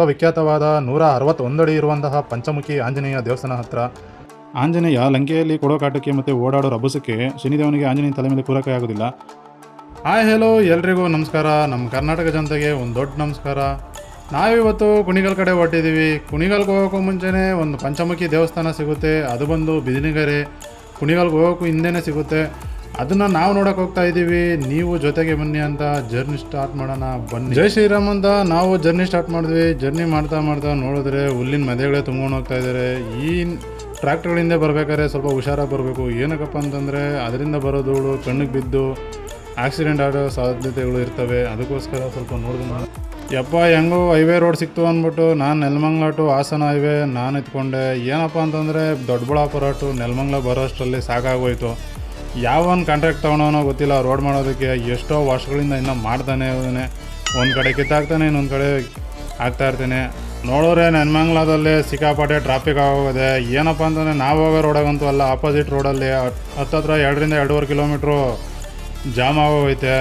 ವಿಶ್ವವಿಖ್ಯಾತವಾದ ನೂರ ಅರವತ್ತೊಂದಡಿ ಇರುವಂತಹ ಪಂಚಮುಖಿ ಆಂಜನೇಯ ದೇವಸ್ಥಾನ ಹತ್ರ. ಆಂಜನೇಯ ಲಂಕೆಯಲ್ಲಿ ಕೊಡೋ ಕಾಟಕ್ಕೆ ಮತ್ತು ಓಡಾಡೋ ರಭಸಕ್ಕೆ ಶನಿದೇವನಿಗೆ ಆಂಜನೇಯ ತಲೆ ಮೇಲೆ ಪೂರಕ ಆಗೋದಿಲ್ಲ. ಹಾಯ್ ಹೆಲೋ ಎಲ್ರಿಗೂ ನಮಸ್ಕಾರ. ನಮ್ಮ ಕರ್ನಾಟಕ ಜನತೆಗೆ ಒಂದು ದೊಡ್ಡ ನಮಸ್ಕಾರ. ನಾವಿವತ್ತು ಕುಣಿಗಲ್ ಕಡೆ ಹೊರಟಿದ್ದೀವಿ ಕುಣಿಗಲ್ಗೆ ಹೋಗೋಕ್ಕೂ ಮುಂಚೆನೇ ಒಂದು ಪಂಚಮುಖಿ ದೇವಸ್ಥಾನ ಸಿಗುತ್ತೆ. ಅದು ಬಂದು ಬಿದಿನಿಗೆರೆ. ಕುಣಿಗಲ್ಗೆ ಹೋಗೋಕ್ಕೂ ಹಿಂದೆನೇ ಸಿಗುತ್ತೆ. ಅದನ್ನು ನಾವು ನೋಡೋಕೆ ಹೋಗ್ತಾ ಇದ್ದೀವಿ ನೀವು ಜೊತೆಗೆ ಬನ್ನಿ ಅಂತ ಜರ್ನಿ ಸ್ಟಾರ್ಟ್ ಮಾಡೋಣ. ಬನ್ನಿ. ಜೈ ಶ್ರೀರಾಮ್ ಅಂತ ನಾವು ಜರ್ನಿ ಸ್ಟಾರ್ಟ್ ಮಾಡಿದ್ವಿ. ಜರ್ನಿ ಮಾಡ್ತಾ ಮಾಡ್ತಾ ನೋಡಿದ್ರೆ ಹುಲ್ಲಿನ ಮೆದೆಗಳೇ ತುಂಬ್ಕೊಂಡು ಹೋಗ್ತಾ ಇದ್ದಾರೆ ಈ ಟ್ರ್ಯಾಕ್ಟರ್ಗಳಿಂದ ಬರ್ಬೇಕಾದ್ರೆ ಸ್ವಲ್ಪ ಹುಷಾರಾಗಿ ಬರಬೇಕು. ಏನಕ್ಕಪ್ಪ ಅಂತಂದರೆ ಅದರಿಂದ ಬರೋ ಕಣ್ಣಿಗೆ ಬಿದ್ದು ಆಕ್ಸಿಡೆಂಟ್ ಆಗೋ ಸಾಧ್ಯತೆಗಳು ಇರ್ತವೆ. ಅದಕ್ಕೋಸ್ಕರ ಸ್ವಲ್ಪ ನೋಡಿದ್ವಿ ಯಪ್ಪ, ಹೆಂಗೋ ಹೈವೇ ರೋಡ್ ಸಿಕ್ತು ಅಂದ್ಬಿಟ್ಟು ನಾನು ನೆಲಮಂಗ್ಲ ಟು ಹಾಸನ ಹೈವೇ ನಾನು ಎತ್ಕೊಂಡೆ. ಏನಪ್ಪ ಅಂತಂದರೆ ದೊಡ್ಡಬಳ್ಳಾಪುರ ಟು ನೆಲಮಂಗ್ಲ ಬರೋಷ್ಟರಲ್ಲಿ ಸಾಕಾಗೋಯ್ತು. ಯಾವನ್ ಕಾಂಟ್ರಾಕ್ಟ್ ತೊಗೊಳೋನೋ ಗೊತ್ತಿಲ್ಲ ರೋಡ್ ಮಾಡೋದಕ್ಕೆ ಎಷ್ಟೋ ವರ್ಷಗಳಿಂದ ಇನ್ನೂ ಮಾಡ್ತಾನೆ ಇದ್ದಾನೆ ಒಂದು ಕಡೆ ಕಿತ್ತಾಗ್ತಾನೆ ಇನ್ನೊಂದು ಕಡೆ ಆಗ್ತಾ ನೋಡೋರೆ ನೆಲ್ಮಂಗ್ಲಾದಲ್ಲೇ ಸಿಕ್ಕಾಪಾಟೆ ಸಿಕ್ಕಾಪಟ್ಟೆ ಟ್ರಾಫಿಕ್ ಆಗೋಗಿದೆ. ಏನಪ್ಪ ಅಂತಂದರೆ, ನಾವು ಹೋಗೋ ರೋಡಾಗಂತೂ ಅಲ್ಲ ಆಪೋಸಿಟ್ ರೋಡಲ್ಲಿ ಹತ್ತತ್ರ ಎರಡರಿಂದ ಎರಡೂವರೆ ಕಿಲೋಮೀಟ್ರು ಜಾಮ್ ಆಗೋಗೈತೆ.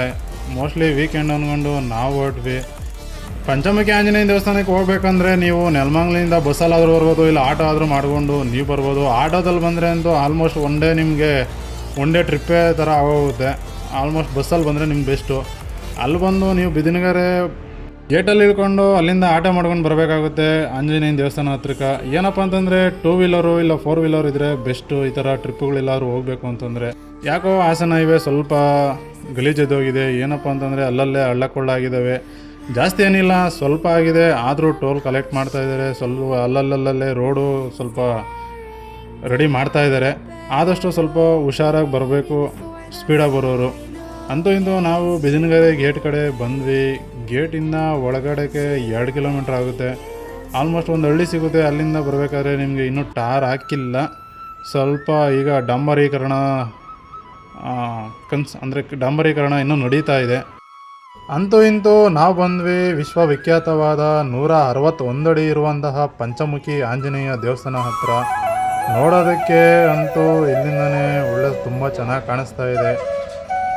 ಮೋಸ್ಟ್ಲಿ ವೀಕೆಂಡ್ ಅಂದ್ಕೊಂಡು ನಾವು ಹೊರಟ್ವಿ. ಪಂಚಮುಖಿ ಆಂಜನೇಯ ದೇವಸ್ಥಾನಕ್ಕೆ ಹೋಗ್ಬೇಕಂದ್ರೆ ನೀವು ನೆಲಮಂಗ್ಲಿಂದ ಬಸ್ಸಲ್ಲಾದರೂ ಬರ್ಬೋದು, ಇಲ್ಲ ಆಟೋ ಆದರೂ ಮಾಡ್ಕೊಂಡು ನೀವು ಬರ್ಬೋದು. ಆಟೋದಲ್ಲಿ ಬಂದರೆ ಅಂತೂ ಆಲ್ಮೋಸ್ಟ್ ಒನ್ ಡೇ ನಿಮಗೆ ಒನ್ ಡೇ ಟ್ರಿಪ್ಪೇ ಥರ ಆಗೋಗುತ್ತೆ. ಆಲ್ಮೋಸ್ಟ್ ಬಸ್ಸಲ್ಲಿ ಬಂದರೆ ನಿಮ್ಗೆ ಬೆಸ್ಟು. ಅಲ್ಲಿ ಬಂದು ನೀವು ಬಿದಿನಗರೆ ಗೇಟಲ್ಲಿ ಇಳ್ಕೊಂಡು ಅಲ್ಲಿಂದ ಆಟೋ ಮಾಡ್ಕೊಂಡು ಬರಬೇಕಾಗುತ್ತೆ. ಆಂಜನೇಯನ ದೇವಸ್ಥಾನ ಹತ್ರಕ್ಕೆ. ಏನಪ್ಪ ಅಂತಂದರೆ ಟೂ ವೀಲರು ಇಲ್ಲ ಫೋರ್ ವೀಲರ್ ಇದ್ದರೆ ಬೆಸ್ಟು. ಈ ಥರ ಟ್ರಿಪ್ಪುಗಳೆಲ್ಲಾದ್ರೂ ಹೋಗಬೇಕು ಅಂತಂದರೆ. ಯಾಕೋ ಹಾಸನ ಇವೆ ಸ್ವಲ್ಪ ಗಲೀಜೆದ್ದೋಗಿದೆ ಏನಪ್ಪ ಅಂತಂದರೆ ಅಲ್ಲಲ್ಲೇ ಹಳ್ಳ ಕೊಳ್ಳ ಆಗಿದ್ದಾವೆ ಜಾಸ್ತಿ ಏನಿಲ್ಲ, ಸ್ವಲ್ಪ ಆಗಿದೆ. ಆದರೂ ಟೋಲ್ ಕಲೆಕ್ಟ್ ಮಾಡ್ತಾ ಇದ್ದಾರೆ. ಸ್ವಲ್ಪ ಅಲ್ಲಲ್ಲಲ್ಲೇ ರೋಡು ಸ್ವಲ್ಪ ರೆಡಿ ಮಾಡ್ತಾ ಇದ್ದಾರೆ. ಆದಷ್ಟು ಸ್ವಲ್ಪ ಹುಷಾರಾಗಿ ಬರಬೇಕು ಸ್ಪೀಡಾಗಿ ಬರೋರು. ಅಂತೂ ಇಂದು ನಾವು ಬಿದಿನಗರೆ ಗೇಟ್ ಕಡೆ ಬಂದ್ವಿ. ಗೇಟಿಂದ ಒಳಗಡೆಗೆ ಎರಡು ಕಿಲೋಮೀಟ್ರ್ ಆಗುತ್ತೆ. ಆಲ್ಮೋಸ್ಟ್ ಒಂದು ಹಳ್ಳಿ ಸಿಗುತ್ತೆ. ಅಲ್ಲಿಂದ ಬರಬೇಕಾದ್ರೆ ನಿಮಗೆ ಇನ್ನೂ ಟಾರ್ ಹಾಕಿಲ್ಲ. ಸ್ವಲ್ಪ ಈಗ ಡಾಂಬರೀಕರಣ ಕನ್ಸ್, ಅಂದರೆ ಡಾಂಬರೀಕರಣ ಇನ್ನೂ ನಡೀತಾ ಇದೆ. ಅಂತೂ ಇಂತೂ ನಾವು ಬಂದ್ವಿ. ವಿಶ್ವವಿಖ್ಯಾತವಾದ ನೂರ ಅರವತ್ತೊಂದಡಿ ಇರುವಂತಹ ಪಂಚಮುಖಿ ಆಂಜನೇಯ ದೇವಸ್ಥಾನ ಹತ್ರ. ನೋಡೋದಕ್ಕೆ ಅಂತೂ ಇಲ್ಲಿಂದನೇ ಒಳ್ಳೆ ತುಂಬ ಚೆನ್ನಾಗಿ ಕಾಣಿಸ್ತಾ ಇದೆ.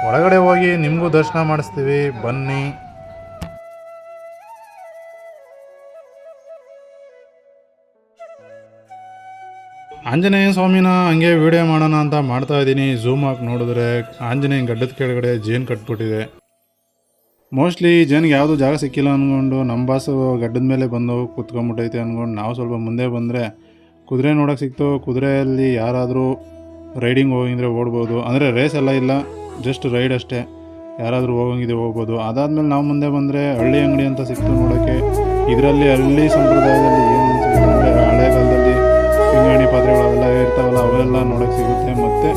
ಒಳಗಡೆ ಹೋಗಿ ನಿಮಗೂ ದರ್ಶನ ಮಾಡಿಸ್ತೀವಿ. ಬನ್ನಿ. ಆಂಜನೇಯ ಸ್ವಾಮಿನ ಹಂಗೆ ವಿಡಿಯೋ ಮಾಡೋಣ ಅಂತ ಮಾಡ್ತಾ ಇದ್ದೀನಿ. ಝೂಮ್ ಹಾಕಿ ನೋಡಿದ್ರೆ ಆಂಜನೇಯ ಗಡ್ಡದ ಕೆಳಗಡೆ ಜೇನು ಕಟ್ಬಿಟ್ಟಿದೆ. ಮೋಸ್ಟ್ಲಿ ಜನಿಗೆ ಯಾವುದೂ ಜಾಗ ಸಿಕ್ಕಿಲ್ಲ ಅಂದ್ಕೊಂಡು ನಮ್ಮ ಬಾಸು ಗಡ್ಡದ ಮೇಲೆ ಬಂದು ಕುತ್ಕೊಂಡ್ಬಿಟ್ಟೈತೆ ಅಂದ್ಕೊಂಡು ನಾವು ಸ್ವಲ್ಪ ಮುಂದೆ ಬಂದರೆ ಕುದುರೆ ನೋಡೋಕೆ ಸಿಕ್ತು. ಕುದುರೆಯಲ್ಲಿ ಯಾರಾದರೂ ರೈಡಿಂಗ್ ಹೋಗಿದ್ರೆ ಓಡ್ಬೋದು. ಅಂದರೆ ರೇಸ್ ಎಲ್ಲ ಇಲ್ಲ ಜಸ್ಟ್ ರೈಡ್ ಅಷ್ಟೇ. ಯಾರಾದರೂ ಹೋಗಂಗಿದ್ರೆ ಹೋಗ್ಬೋದು. ಅದಾದಮೇಲೆ ನಾವು ಮುಂದೆ ಬಂದರೆ ಹಳ್ಳಿ ಅಂಗಡಿ ಅಂತ ಸಿಕ್ತು ನೋಡೋಕ್ಕೆ. ಇದರಲ್ಲಿ ಹಳ್ಳಿ ಸಂಪ್ರದಾಯದಲ್ಲಿ ಏನು ಅಂದರೆ ಹಳೆ ಕಾಲದಲ್ಲಿ ಪಿಂಗಾಣಿ ಪಾತ್ರೆಗಳು ಅವೆಲ್ಲ ಇರ್ತಾವಲ್ಲ, ಅವೆಲ್ಲ ನೋಡೋಕ್ಕೆ ಸಿಗುತ್ತೆ. ಮತ್ತು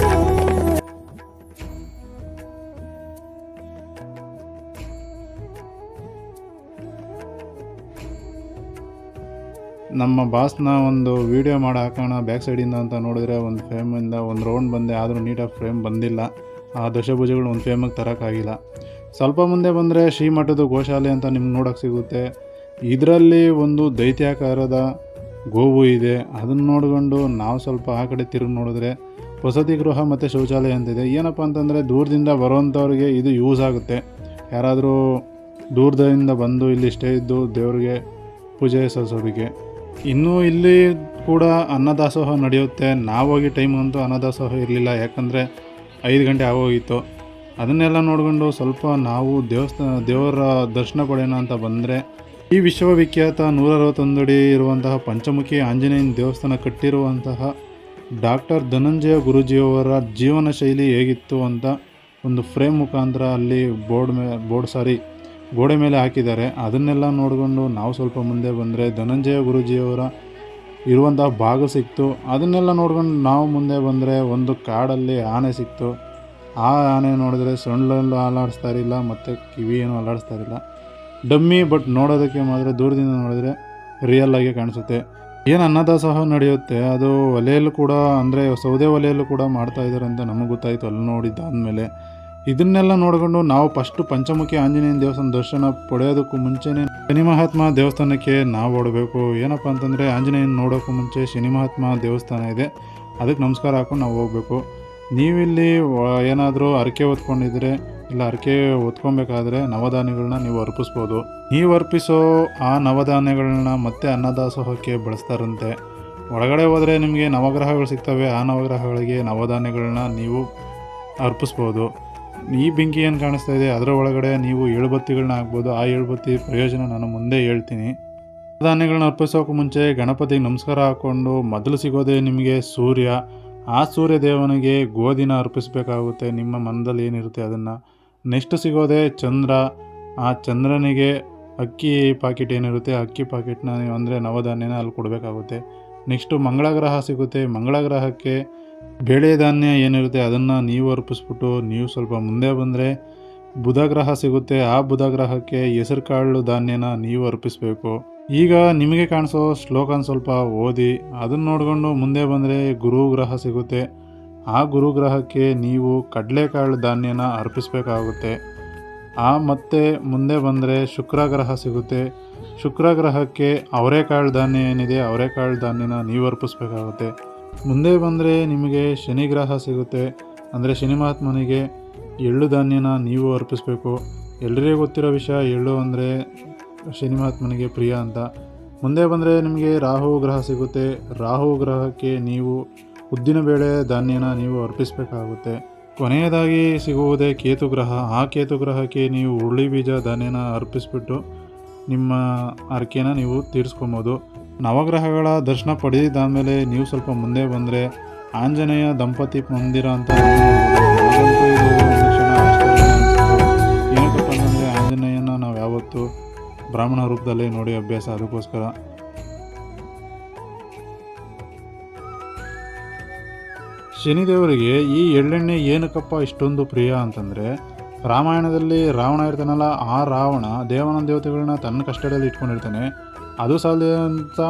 ನಮ್ಮ ಬಾಸ್ನ ಒಂದು ವೀಡಿಯೋ ಮಾಡಿ ಹಾಕೋಣ ಬ್ಯಾಕ್ ಸೈಡಿಂದ ಅಂತ ನೋಡಿದ್ರೆ ಒಂದು ಫ್ರೇಮಿಂದ ಒಂದು ರೌಂಡ್ ಬಂದೆ, ಆದರೂ ನೀಟಾಗಿ ಫ್ರೇಮ್ ಬಂದಿಲ್ಲ. ಆ ದಶಭುಜಗಳು ಒಂದು ಫ್ರೇಮಿಗೆ ತರೋಕ್ಕಾಗಿಲ್ಲ ಸ್ವಲ್ಪ ಮುಂದೆ ಬಂದರೆ ಶ್ರೀಮಠದ ಗೋಶಾಲೆ ಅಂತ ನಿಮ್ಗೆ ನೋಡೋಕೆ ಸಿಗುತ್ತೆ. ಇದರಲ್ಲಿ ಒಂದು ದೈತ್ಯಾಕಾರದ ಗೋವು ಇದೆ. ಅದನ್ನು ನೋಡಿಕೊಂಡು ನಾವು ಸ್ವಲ್ಪ ಆ ಕಡೆ ತಿರುಗಿ ನೋಡಿದ್ರೆ ವಸತಿ ಗೃಹ ಮತ್ತು ಶೌಚಾಲಯ ಅಂತಿದೆ ಏನಪ್ಪ ಅಂತಂದರೆ ದೂರದಿಂದ ಬರೋವಂಥವ್ರಿಗೆ ಇದು ಯೂಸ್ ಆಗುತ್ತೆ. ಯಾರಾದರೂ ದೂರದಿಂದ ಬಂದು ಇಲ್ಲಿ ಸ್ಟೇ ಇದ್ದು ದೇವರಿಗೆ ಪೂಜೆ ಸಲ್ಲಿಸೋದಕ್ಕೆ. ಇನ್ನೂ ಇಲ್ಲಿ ಕೂಡ ಅನ್ನದಾಸೋಹ ನಡೆಯುತ್ತೆ. ನಾವೋಗಿ ಟೈಮ್ ಅಂತೂ ಅನ್ನದಾಸೋಹ ಇರಲಿಲ್ಲ. ಯಾಕಂದರೆ ಐದು ಗಂಟೆ ಆಗೋಗಿತ್ತು. ಅದನ್ನೆಲ್ಲ ನೋಡಿಕೊಂಡು ಸ್ವಲ್ಪ ನಾವು ದೇವಸ್ಥಾನ ದೇವರ ದರ್ಶನ ಕೊಡೋಣ ಅಂತ ಬಂದರೆ ಈ ವಿಶ್ವವಿಖ್ಯಾತ ನೂರ ಅರವತ್ತೊಂದು ಅಡಿ ಇರುವಂತಹ ಪಂಚಮುಖಿ ಆಂಜನೇಯನ ದೇವಸ್ಥಾನ ಕಟ್ಟಿರುವಂತಹ ಡಾಕ್ಟರ್ ಧನಂಜಯ ಗುರುಜಿಯವರ ಜೀವನ ಶೈಲಿ ಹೇಗಿತ್ತು ಅಂತ ಒಂದು ಫ್ರೇಮ್ ಮುಖಾಂತರ ಅಲ್ಲಿ ಬೋರ್ಡ್ ಮೇ, ಬೋರ್ಡ್ ಸಾರಿ ಗೋಡೆ ಮೇಲೆ ಹಾಕಿದ್ದಾರೆ. ಅದನ್ನೆಲ್ಲ ನೋಡಿಕೊಂಡು ನಾವು ಸ್ವಲ್ಪ ಮುಂದೆ ಬಂದರೆ ಧನಂಜಯ ಗುರುಜಿಯವರ ಇರುವಂಥ ಭಾಗ ಸಿಕ್ತು. ಅದನ್ನೆಲ್ಲ ನೋಡ್ಕೊಂಡು ನಾವು ಮುಂದೆ ಬಂದರೆ ಒಂದು ಕಾಡಲ್ಲಿ ಆನೆ ಸಿಕ್ತು. ಆ ಆನೆ ನೋಡಿದ್ರೆ ಸಣ್ಣಲ್ಲೂ ಅಲಾಡಿಸ್ತಾ ಇರಲಿಲ್ಲ, ಮತ್ತು ಕಿವಿ ಏನೂ ಅಲ್ಲಾಡಿಸ್ತಾ ಇರಲಿಲ್ಲ. ಡಮ್ಮಿ, ಬಟ್ ನೋಡೋದಕ್ಕೆ ಮಾತ್ರ ದೂರದಿಂದ ನೋಡಿದ್ರೆ ರಿಯಲ್ ಆಗಿ ಕಾಣಿಸುತ್ತೆ. ಏನು ಅನ್ನದಾಸೋಹ ನಡೆಯುತ್ತೆ? ಅದು ಒಲೆಯಲ್ಲೂ ಕೂಡ, ಅಂದರೆ ಸೌದೆ ಒಲೆಯಲ್ಲೂ ಕೂಡ ಮಾಡ್ತಾ ಇದ್ದಾರೆ ಅಂತ ನಮಗೆ ಗೊತ್ತಾಯಿತು. ಅಲ್ಲಿ ನೋಡಿದ್ದಾದಮೇಲೆ ಇದನ್ನೆಲ್ಲ ನೋಡಿಕೊಂಡು ನಾವು ಫಸ್ಟು ಪಂಚಮುಖಿ ಆಂಜನೇಯನ ದೇವಸ್ಥಾನ ದರ್ಶನ ಪಡೆಯೋದಕ್ಕೂ ಮುಂಚೆನೇ ಶನಿ ಮಹಾತ್ಮ ದೇವಸ್ಥಾನಕ್ಕೆ ನಾವು ಓಡಬೇಕು. ಏನಪ್ಪ ಅಂತಂದರೆ ಆಂಜನೇಯನ ನೋಡೋಕ್ಕೂ ಮುಂಚೆ ಶನಿ ಮಹಾತ್ಮ ದೇವಸ್ಥಾನ ಇದೆ. ಅದಕ್ಕೆ ನಮಸ್ಕಾರ ಹಾಕೊಂಡು ನಾವು ಹೋಗಬೇಕು. ನೀವಿಲ್ಲಿ ಏನಾದರೂ ಹರಕೆ ಹೊತ್ಕೊಂಡಿದ್ರೆ ಇಲ್ಲ ಹರಕೆ ಹೊತ್ಕೊಬೇಕಾದ್ರೆ ನವಧಾನ್ಯಗಳನ್ನ ನೀವು ಅರ್ಪಿಸ್ಬೋದು. ನೀವು ಅರ್ಪಿಸೋ ಆ ನವಧಾನ್ಯಗಳನ್ನ ಮತ್ತೆ ಅನ್ನದಾಸೋಹಕ್ಕೆ ಬಳಸ್ತಾರಂತೆ. ಒಳಗಡೆ ಹೋದರೆ ನಿಮಗೆ ನವಗ್ರಹಗಳು ಸಿಗ್ತವೆ. ಆ ನವಗ್ರಹಗಳಿಗೆ ನವಧಾನ್ಯಗಳನ್ನ ನೀವು ಅರ್ಪಿಸ್ಬೋದು. ಈ ಬೆಂಕಿ ಏನು ಕಾಣಿಸ್ತಾ ಇದೆ? ಅದರ ಒಳಗಡೆ ನೀವು ಏಳುಬತ್ತಿಗಳನ್ನ ಹಾಕ್ಬೋದು. ಆ ಏಳುಬತ್ತಿ ಪ್ರಯೋಜನ ನಾನು ಮುಂದೆ ಹೇಳ್ತೀನಿ. ಧಾನ್ಯಗಳನ್ನ ಅರ್ಪಿಸೋಕೆ ಮುಂಚೆ ಗಣಪತಿಗೆ ನಮಸ್ಕಾರ ಹಾಕ್ಕೊಂಡು ಮೊದಲು ಸಿಗೋದೇ ನಿಮಗೆ ಸೂರ್ಯ. ಆ ಸೂರ್ಯ ದೇವನಿಗೆ ಗೋಧಿನ ಅರ್ಪಿಸಬೇಕಾಗುತ್ತೆ. ನಿಮ್ಮ ಮನದಲ್ಲಿ ಏನಿರುತ್ತೆ ಅದನ್ನು? ನೆಕ್ಸ್ಟ್ ಸಿಗೋದೇ ಚಂದ್ರ. ಆ ಚಂದ್ರನಿಗೆ ಅಕ್ಕಿ ಪಾಕೆಟ್ ಏನಿರುತ್ತೆ, ಅಕ್ಕಿ ಪಾಕೆಟ್ನ ನೀವು ಅಂದರೆ ನವಧಾನ್ಯನ ಅಲ್ಲಿ ಕೊಡಬೇಕಾಗುತ್ತೆ. ನೆಕ್ಸ್ಟು ಮಂಗಳ ಗ್ರಹ ಸಿಗುತ್ತೆ. ಮಂಗಳ ಗ್ರಹಕ್ಕೆ ಬೇಳೆ ಧಾನ್ಯ ಏನಿರುತ್ತೆ ಅದನ್ನು ನೀವು ಅರ್ಪಿಸ್ಬಿಟ್ಟು ನೀವು ಸ್ವಲ್ಪ ಮುಂದೆ ಬಂದರೆ ಬುಧಗ್ರಹ ಸಿಗುತ್ತೆ. ಆ ಬುಧಗ್ರಹಕ್ಕೆ ಹೆಸರು ಕಾಳು ಧಾನ್ಯನ ನೀವು ಅರ್ಪಿಸಬೇಕು. ಈಗ ನಿಮಗೆ ಕಾಣಿಸೋ ಶ್ಲೋಕನ ಸ್ವಲ್ಪ ಓದಿ. ಅದನ್ನು ನೋಡಿಕೊಂಡು ಮುಂದೆ ಬಂದರೆ ಗುರು ಗ್ರಹ ಸಿಗುತ್ತೆ. ಆ ಗುರು ಗ್ರಹಕ್ಕೆ ನೀವು ಕಡಲೆಕಾಳು ಧಾನ್ಯನ ಅರ್ಪಿಸಬೇಕಾಗುತ್ತೆ. ಆ ಮತ್ತೆ ಮುಂದೆ ಬಂದರೆ ಶುಕ್ರ ಗ್ರಹ ಸಿಗುತ್ತೆ. ಶುಕ್ರ ಗ್ರಹಕ್ಕೆ ಅವರೆಕಾಳು ಧಾನ್ಯ ಏನಿದೆ ಅವರೆಕಾಳು ಧಾನ್ಯನ ನೀವು ಅರ್ಪಿಸ್ಬೇಕಾಗುತ್ತೆ. ಮುಂದೆ ಬಂದರೆ ನಿಮಗೆ ಶನಿ ಗ್ರಹ ಸಿಗುತ್ತೆ. ಅಂದರೆ ಶನಿ ಮಹಾತ್ಮನಿಗೆ ಎಳ್ಳು ಧಾನ್ಯನ ನೀವು ಅರ್ಪಿಸಬೇಕು. ಎಲ್ಲರಿಗೂ ಗೊತ್ತಿರೋ ವಿಷಯ ಎಳ್ಳು ಅಂದರೆ ಶನಿ ಮಹಾತ್ಮನಿಗೆ ಪ್ರಿಯ ಅಂತ. ಮುಂದೆ ಬಂದರೆ ನಿಮಗೆ ರಾಹು ಗ್ರಹ ಸಿಗುತ್ತೆ. ರಾಹು ಗ್ರಹಕ್ಕೆ ನೀವು ಉದ್ದಿನ ಬೇಳೆ ಧಾನ್ಯನ ನೀವು ಅರ್ಪಿಸಬೇಕಾಗುತ್ತೆ. ಕೊನೆಯದಾಗಿ ಸಿಗುವುದೇ ಕೇತು ಗ್ರಹ. ಆ ಕೇತು ಗ್ರಹಕ್ಕೆ ನೀವು ಹುರುಳಿ ಬೀಜ ಧಾನ್ಯನ ಅರ್ಪಿಸ್ಬಿಟ್ಟು ನಿಮ್ಮ ಹರಕೆನ ನೀವು ತೀರಿಸ್ಕೊಬೋದು. ನವಗ್ರಹಗಳ ದರ್ಶನ ಪಡೆದಿದ್ದಾದಮೇಲೆ ನೀವು ಸ್ವಲ್ಪ ಮುಂದೆ ಬಂದರೆ ಆಂಜನೇಯ ದಂಪತಿ ಮಂದಿರ ಅಂತ ಅಂದರೆ. ಏನಕ್ಕಪ್ಪ ಅಂತಂದರೆ ಆಂಜನೇಯನ ನಾವು ಯಾವತ್ತೂ ಬ್ರಾಹ್ಮಣ ರೂಪದಲ್ಲಿ ನೋಡಿ ಅಭ್ಯಾಸ ಅದಕ್ಕೋಸ್ಕರ. ಶನಿದೇವರಿಗೆ ಈ ಎಳ್ಳೆಣ್ಣೆ ಏನಕ್ಕಪ್ಪ ಇಷ್ಟೊಂದು ಪ್ರಿಯ ಅಂತಂದರೆ, ರಾಮಾಯಣದಲ್ಲಿ ರಾವಣ ಇರ್ತಾನಲ್ಲ, ಆ ರಾವಣ ದೇವನ ದೇವತೆಗಳನ್ನ ತನ್ನ ಕಸ್ಟಡಿಯಲ್ಲಿ ಇಟ್ಕೊಂಡಿರ್ತಾನೆ. ಅದು ಸಾಲದೆ ಅಂತ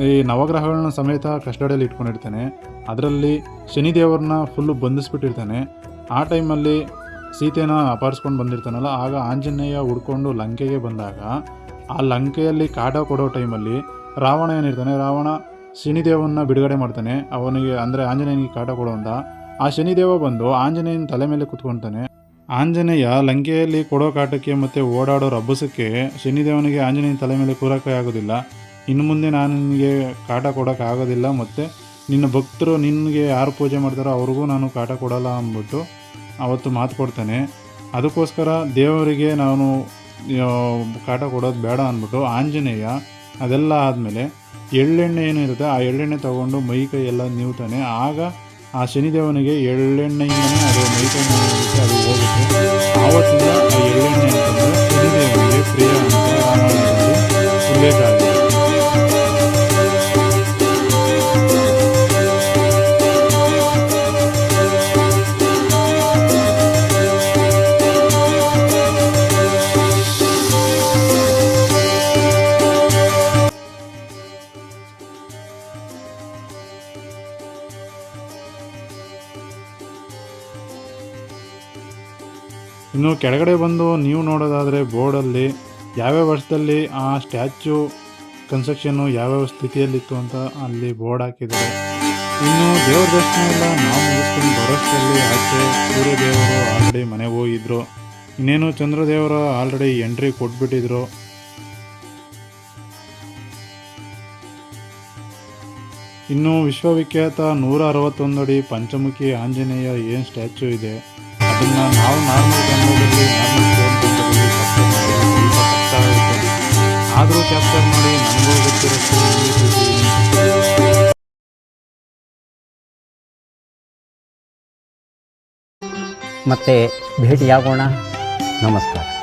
ಈ ನವಗ್ರಹಗಳನ್ನ ಸಮೇತ ಕಸ್ಟಡಿಯಲ್ಲಿ ಇಟ್ಕೊಂಡಿರ್ತಾನೆ. ಅದರಲ್ಲಿ ಶನಿದೇವರನ್ನ ಫುಲ್ಲು ಬಂಧಿಸ್ಬಿಟ್ಟಿರ್ತಾನೆ. ಆ ಟೈಮಲ್ಲಿ ಸೀತೆನ ಅಪಹರಿಸ್ಕೊಂಡು ಬಂದಿರ್ತಾನಲ್ಲ, ಆಗ ಆಂಜನೇಯ ಹುಡ್ಕೊಂಡು ಲಂಕೆಗೆ ಬಂದಾಗ, ಆ ಲಂಕೆಯಲ್ಲಿ ಕಾಟ ಕೊಡೋ ಟೈಮಲ್ಲಿ ರಾವಣ ಏನಿರ್ತಾನೆ, ರಾವಣ ಶನಿದೇವನ್ನ ಬಿಡುಗಡೆ ಮಾಡ್ತಾನೆ. ಅವನಿಗೆ, ಅಂದರೆ ಆಂಜನೇಯನಿಗೆ ಕಾಟ ಕೊಡೋಂತ ಆ ಶನಿದೇವ ಬಂದು ಆಂಜನೇಯನ ತಲೆ ಮೇಲೆ ಕುತ್ಕೊಳ್ತಾನೆ ಆಂಜನೇಯ ಲಂಕೆಯಲ್ಲಿ ಕೊಡೋ ಕಾಟಕ್ಕೆ ಮತ್ತು ಓಡಾಡೋ ರಬ್ಬಸಕ್ಕೆ ಶನಿದೇವನಿಗೆ ಆಂಜನೇಯನ ತಲೆ ಮೇಲೆ ಆಗೋದಿಲ್ಲ. ಇನ್ನು ಮುಂದೆ ನಾನು ನಿನಗೆ ಕಾಟ ಕೊಡೋಕ್ಕಾಗೋದಿಲ್ಲ ಮತ್ತು ನಿನ್ನ ಭಕ್ತರು ನಿನಗೆ ಯಾರು ಪೂಜೆ ಮಾಡ್ತಾರೋ ಅವ್ರಿಗೂ ನಾನು ಕಾಟ ಕೊಡಲ್ಲ ಅಂದ್ಬಿಟ್ಟು ಅವತ್ತು ಮಾತು ಕೊಡ್ತೇನೆ. ಅದಕ್ಕೋಸ್ಕರ ದೇವರಿಗೆ ನಾನು ಕಾಟ ಕೊಡೋದು ಬೇಡ ಅಂದ್ಬಿಟ್ಟು ಆಂಜನೇಯ ಅದೆಲ್ಲ ಆದಮೇಲೆ ಎಳ್ಳೆಣ್ಣೆ ಏನಿರುತ್ತೆ ಆ ಎಳ್ಳೆಣ್ಣೆ ತಗೊಂಡು ಮೈ ಕೈ ಎಲ್ಲ ನೀವ್ತಾನೆ. ಆಗ ಆ ಶನಿದೇವನಿಗೆ ಎಳ್ಳೆಣ್ಣೆಯಿಂದನೇ ಅದು ಮೈ ಕೈ ಅದು ಹೋಗುತ್ತೆ. ಆವತ್ತಿಂದ ಆ ಎಳ್ಳೆಣ್ಣೆ ಅಂತಂದರೆ ಶನಿದೇವನಿಗೆ ಪ್ರಿಯ ಅಂತ ಉಲ್ಲೇಖ ಆಗಿದೆ. ಇನ್ನು ಕೆಳಗಡೆ ಬಂದು ನೀವು ನೋಡೋದಾದರೆ ಬೋರ್ಡಲ್ಲಿ ಯಾವ್ಯಾವ ವರ್ಷದಲ್ಲಿ ಆ ಸ್ಟ್ಯಾಚ್ಯೂ, ಕನ್ಸ್ಟ್ರಕ್ಷನ್ನು ಯಾವ್ಯಾವ ಸ್ಥಿತಿಯಲ್ಲಿತ್ತು ಅಂತ ಅಲ್ಲಿ ಬೋರ್ಡ್ ಹಾಕಿದ್ದಾರೆ. ಇನ್ನು ದೇವ್ರ ದರ್ಶನ ಎಲ್ಲ ನಾವು ಮುಗಿಸ್ಕೊಂಡು ಬರೋಷ್ಟರಲ್ಲಿ ಆಚೆ ಸೂರ್ಯದೇವರು ಆಲ್ರೆಡಿ ಮನೆಗೆ ಹೋಗಿದ್ರು. ಇನ್ನೇನು ಚಂದ್ರದೇವರು ಆಲ್ರೆಡಿ ಎಂಟ್ರಿ ಕೊಟ್ಬಿಟ್ಟಿದ್ರು. ಇನ್ನು ವಿಶ್ವವಿಖ್ಯಾತ ನೂರ ಅರವತ್ತೊಂದು ಅಡಿ ಪಂಚಮುಖಿ ಆಂಜನೇಯ ಏನು ಸ್ಟ್ಯಾಚ್ಯೂ ಇದೆ? ನಾವು ನಾರ್ಮಲ್ ಆದರೂ ಕ್ಯಾಪ್ಚರ್ ಮಾಡಿ ನನಗೂ ಗೊತ್ತಿರುತ್ತೆ. ಮತ್ತೆ ಭೇಟಿಯಾಗೋಣ. ನಮಸ್ಕಾರ.